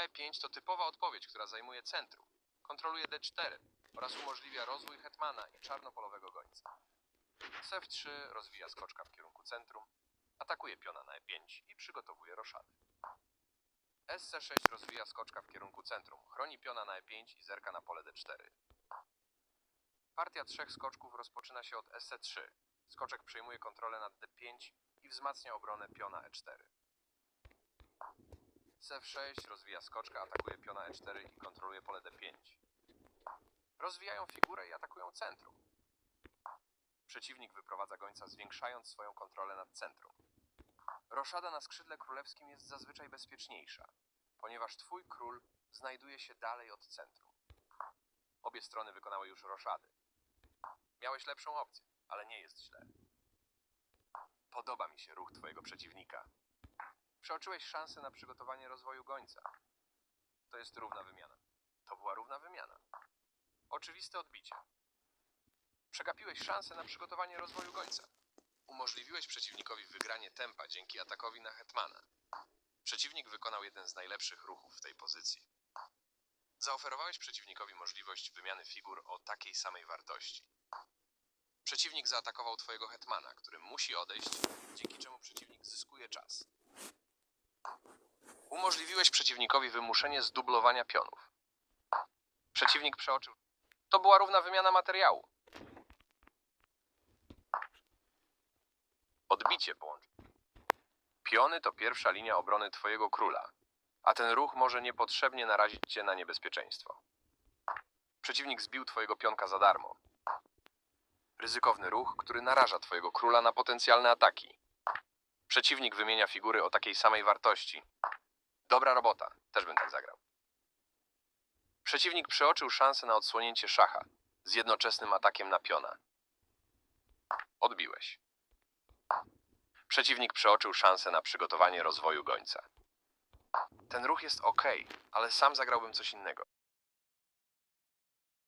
B5 to typowa odpowiedź, która zajmuje centrum. Kontroluje D4 oraz umożliwia rozwój hetmana i czarnopolowego gońca. F3 rozwija skoczka w kierunku centrum, atakuje piona na E5 i przygotowuje roszady. SC6 rozwija skoczka w kierunku centrum, chroni piona na E5 i zerka na pole D4. Partia trzech skoczków rozpoczyna się od SC3. Skoczek przejmuje kontrolę nad D5 i wzmacnia obronę piona E4. F6 rozwija skoczka, atakuje piona E4 i kontroluje pole D5. Rozwijają figurę i atakują centrum. Przeciwnik wyprowadza gońca, zwiększając swoją kontrolę nad centrum. Roszada na skrzydle królewskim jest zazwyczaj bezpieczniejsza, ponieważ twój król znajduje się dalej od centrum. Obie strony wykonały już roszady. Miałeś lepszą opcję, ale nie jest źle. Podoba mi się ruch twojego przeciwnika. Przeoczyłeś szansę na przygotowanie rozwoju gońca. To jest równa wymiana. To była równa wymiana. Oczywiste odbicie. Przegapiłeś szansę na przygotowanie rozwoju gońca. Umożliwiłeś przeciwnikowi wygranie tempa dzięki atakowi na hetmana. Przeciwnik wykonał jeden z najlepszych ruchów w tej pozycji. Zaoferowałeś przeciwnikowi możliwość wymiany figur o takiej samej wartości. Przeciwnik zaatakował twojego hetmana, który musi odejść, dzięki Umożliwiłeś przeciwnikowi wymuszenie zdublowania pionów. Przeciwnik przeoczył. To była równa wymiana materiału. Odbicie połączy. Piony to pierwsza linia obrony twojego króla, a ten ruch może niepotrzebnie narazić cię na niebezpieczeństwo. Przeciwnik zbił twojego pionka za darmo. Ryzykowny ruch, który naraża twojego króla na potencjalne ataki. Przeciwnik wymienia figury o takiej samej wartości. Dobra robota, też bym tak zagrał. Przeciwnik przeoczył szansę na odsłonięcie szacha z jednoczesnym atakiem na piona. Odbiłeś. Przeciwnik przeoczył szansę na przygotowanie rozwoju gońca. Ten ruch jest ok, ale sam zagrałbym coś innego.